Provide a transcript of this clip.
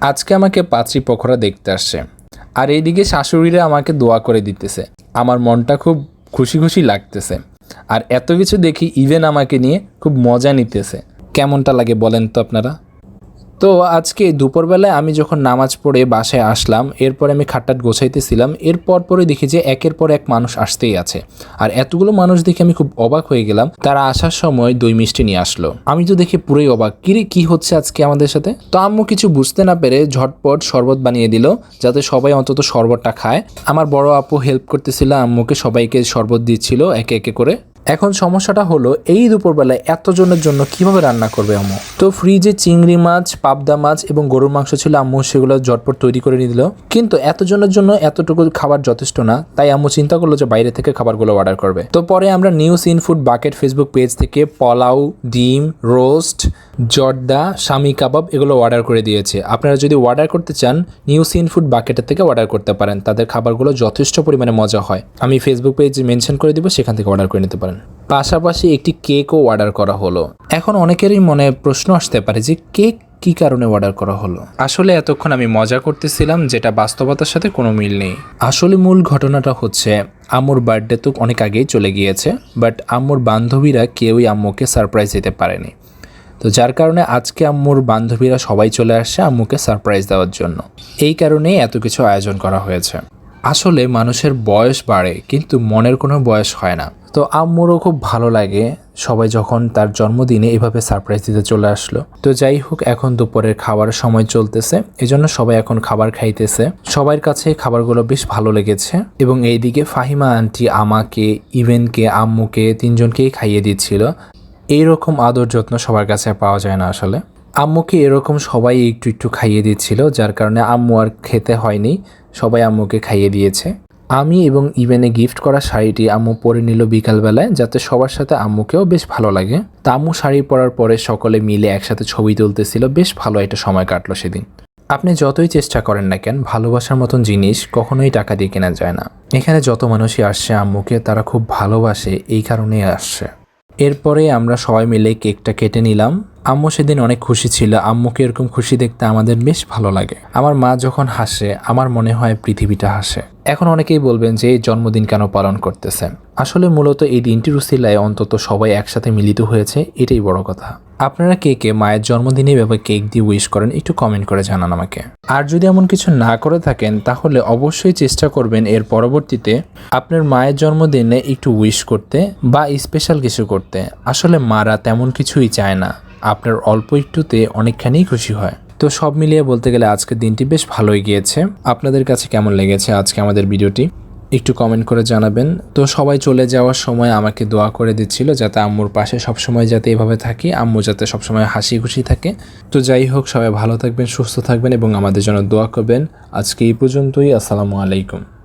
আজকে আমাকে পাত্রী পকোড়া দেখতে আসছে। আর এইদিকে শাশুড়িরা আমাকে দোয়া করে দিতেছে। আমার মনটা খুব খুশি খুশি লাগতেছে। আর এত কিছু দেখি ইভেন আমাকে নিয়ে খুব মজা নিতেছে। কেমনটা লাগে বলেন তো আপনারা? তো আজকে দুপুরবেলায় আমি যখন নামাজ পড়ে বাসায় আসলাম, এরপর আমি খাটটাট গোছাইতেছিলাম এরপর পরে দেখি যে একের পর এক মানুষ আসতেই আছে। আর এতগুলো মানুষ দেখে আমি খুব অবাক হয়ে গেলাম, তারা আসার সময় দই মিষ্টি নিয়ে আসলো। আমি তো দেখে পুরোই অবাক কিরে কি হচ্ছে আজকে আমাদের সাথে? তো আম্মু কিছু বুঝতে না পেরে ঝটপট শরবত বানিয়ে দিল, যাতে সবাই অন্তত শরবতটা খায়। আমার বড় আপু হেল্প করতেছিল, আম্মুকে সবাইকে শরবত দিচ্ছিল, একে একে করে। এখন সমস্যাটা হলো এই দুপুরবেলায় এতজনের জন্য কীভাবে রান্না করবে আম্মু? তো ফ্রিজে চিংড়ি মাছ, পাবদা মাছ এবং গরুর মাংস ছিল আম্মু সেগুলো ঝটপট তৈরি করে নিয়ে দিল। কিন্তু এতজনের জন্য এতটুকু খাবার যথেষ্ট না, তাই আম্মু চিন্তা করল যে বাইরে থেকে খাবারগুলো অর্ডার করবে। তো পরে আমরা news in food bucket Facebook page থেকে পোলাও, ডিম রোস্ট জর্দা স্বামী কাবাব এগুলো অর্ডার করে দিয়েছে। আপনারা যদি অর্ডার করতে চান নিউ সিন ফুড বাকেটের থেকে অর্ডার করতে পারেন। তাদের খাবারগুলো যথেষ্ট পরিমাণে মজা হয়। আমি ফেসবুক পেজে মেনশন করে দিব, সেখান থেকে অর্ডার করে নিতে পারেন। পাশাপাশি একটি কেকও অর্ডার করা হলো। এখন অনেকেরই মনে প্রশ্ন আসতে পারে যে কেক কি কারণে অর্ডার করা হলো? আসলে এতক্ষণ আমি মজা করতেছিলাম, যেটা বাস্তবতার সাথে কোনো মিল নেই। আসলে মূল ঘটনাটা হচ্ছে, আম্মুর বার্থডে তো অনেক আগেই চলে গিয়েছে বাট আম্মুর বান্ধবীরা কেউই আম্মুকে সারপ্রাইজ দিতে পারেনি। তো যার কারণে আজকে আম্মুর বান্ধবীরা সবাই চলে আসছে আম্মুকে সারপ্রাইজ দেওয়ার জন্য। এই কারণেই এত কিছু আয়োজন করা হয়েছে। আসলে মানুষের বয়স বাড়ে, কিন্তু মনের কোনো বয়স হয় না। তো আম্মুরও খুব ভালো লাগে সবাই যখন তার জন্মদিনে এভাবে সারপ্রাইজ দিতে চলে আসলো। তো যাই হোক, এখন দুপুরের খাবার সময় চলতেছে, এজন্য সবাই এখন খাবার খাইতেছে। সবার কাছে খাবারগুলো বেশ ভালো লেগেছে এবং এইদিকে ফাহিমা আন্টি আমাকে ইভেনকে আম্মুকে, তিনজনকেই খাইয়ে দিচ্ছিল। এইরকম আদর যত্ন সবার কাছে পাওয়া যায় না আসলে। আম্মুকে এরকম সবাই একটু একটু খাইয়ে দিচ্ছিল, যার কারণে আম্মু আর খেতে হয়নি, সবাই আম্মুকে খাইয়ে দিয়েছে। আমি এবং ইভেনে গিফট করা শাড়িটি আম্মু পরে নিল বিকালবেলায়, যাতে সবার সাথে আম্মুকেও বেশ ভালো লাগে। তা আম্মু শাড়ি পরার পরে সকলে মিলে একসাথে ছবি তুলতেছিল, বেশ ভালো একটা সময় কাটলো সেদিন। আপনি যতই চেষ্টা করেন না কেন, ভালোবাসার মতন জিনিস কখনোই টাকা দিয়ে কেনা যায় না। এখানে যত মানুষই আসছে আম্মুকে, তারা খুব ভালোবাসে, এই কারণেই আসছে। এরপরে আমরা সবাই মিলে কেকটা কেটে নিলাম। আম্মু সেদিন অনেক খুশি ছিল। আম্মুকে এরকম খুশি দেখতে আমাদের বেশ ভালো লাগে। আমার মা যখন হাসে, আমার মনে হয় পৃথিবীটা হাসে। এখন অনেকেই বলবেন যে, এই জন্মদিন কেন পালন করতেছেন? আসলে মূলত এই দিনটির উসিলায় অন্তত সবাই একসাথে মিলিত হয়েছে, এটাই বড় কথা। আপনারা কে কে মায়ের জন্মদিনে এভাবে কেক দিয়ে উইশ করেন, একটু কমেন্ট করে জানান আমাকে। আর যদি এমন কিছু না করে থাকেন, তাহলে অবশ্যই চেষ্টা করবেন এর পরবর্তীতে আপনার মায়ের জন্মদিনে একটু উইশ করতে বা স্পেশাল কিছু করতে। আসলে মারা তেমন কিছুই চায় না। আপনার অল্প একটুতে অনেকখানি খুশি হয়। তো সব মিলিয়ে বলতে গেলে আজকের দিনটি বেশ ভালোই গিয়েছে। আপনাদের কাছে কেমন লেগেছে আজকে আমাদের ভিডিওটি? একটু কমেন্ট করে জানাবেন। তো সবাই চলে যাওয়ার সময় আমাকে দোয়া করে দিচ্ছিল যাতে আম্মুর পাশে সবসময় যাতে এভাবে থাকি, আম্মু যাতে সবসময় হাসি খুশি থাকে। তো যাই হোক, সবাই ভালো থাকবেন, সুস্থ থাকবেন এবং আমাদের জন্য দোয়া করবেন। আজকে এই পর্যন্তই, আসসালামু আলাইকুম।